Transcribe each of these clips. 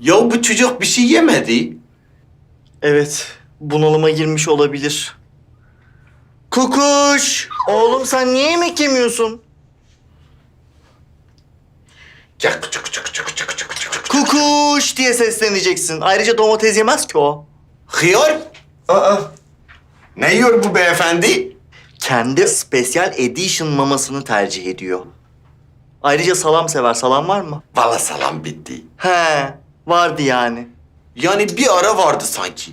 Ya bu çocuk bir şey yemedi. Evet, bunalıma girmiş olabilir. Kukuş! Oğlum sen niye yemek yemiyorsun? Ya küçük küçük küçük küçük küçük küçük. Kukuş diye sesleneceksin. Ayrıca domates yemez ki o. Hıyar. Aa. Ne yiyor bu beyefendi? Kendi special edition mamasını tercih ediyor. Ayrıca salam sever. Salam var mı? Valla salam bitti. He, vardı yani. Yani bir ara vardı sanki.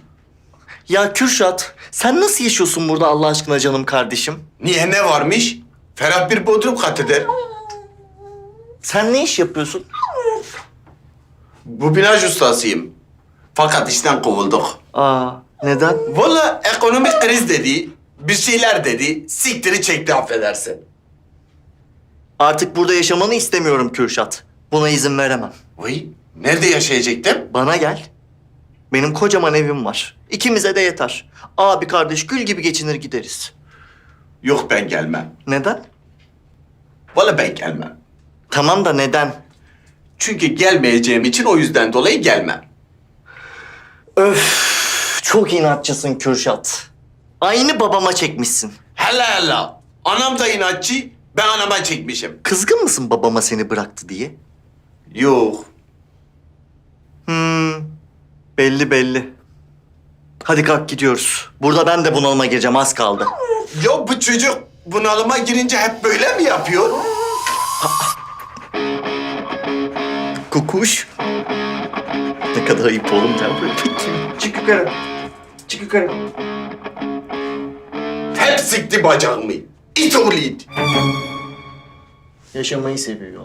Ya Kürşat, sen nasıl yaşıyorsun burada Allah aşkına canım kardeşim? Niye ne varmış? Ferah bir bodrum katıdır. Sen ne iş yapıyorsun? Bu binaj ustasıyım. Fakat işten kovulduk. Aa, neden? Valla ekonomik kriz dedi. Bir şeyler dedi. Siktiri çekti affedersin. Artık burada yaşamanı istemiyorum Kürşat. Buna izin veremem. Vay, nerede yaşayacaktım? Bana gel. Benim kocaman evim var. İkimize de yeter. Abi kardeş gül gibi geçinir gideriz. Yok ben gelmem. Neden? Valla ben gelmem. Tamam da neden? Çünkü gelmeyeceğim için o yüzden dolayı gelmem. Öf, çok inatçısın Kürşat. Aynı babama çekmişsin. Hele hele. Anam da inatçı, ben anama çekmişim. Kızgın mısın babama seni bıraktı diye? Yok. Belli belli. Hadi kalk gidiyoruz. Burada ben de bunalıma gireceğim az kaldı. Ya bu çocuk bunalıma girince hep böyle mi yapıyor? Kukuş. Ne kadar ayıp oğlum bakayım. Çık yukarı. Çık yukarı. Hep sikti bacağımı. İt oğlu it. Yaşamayı seviyor.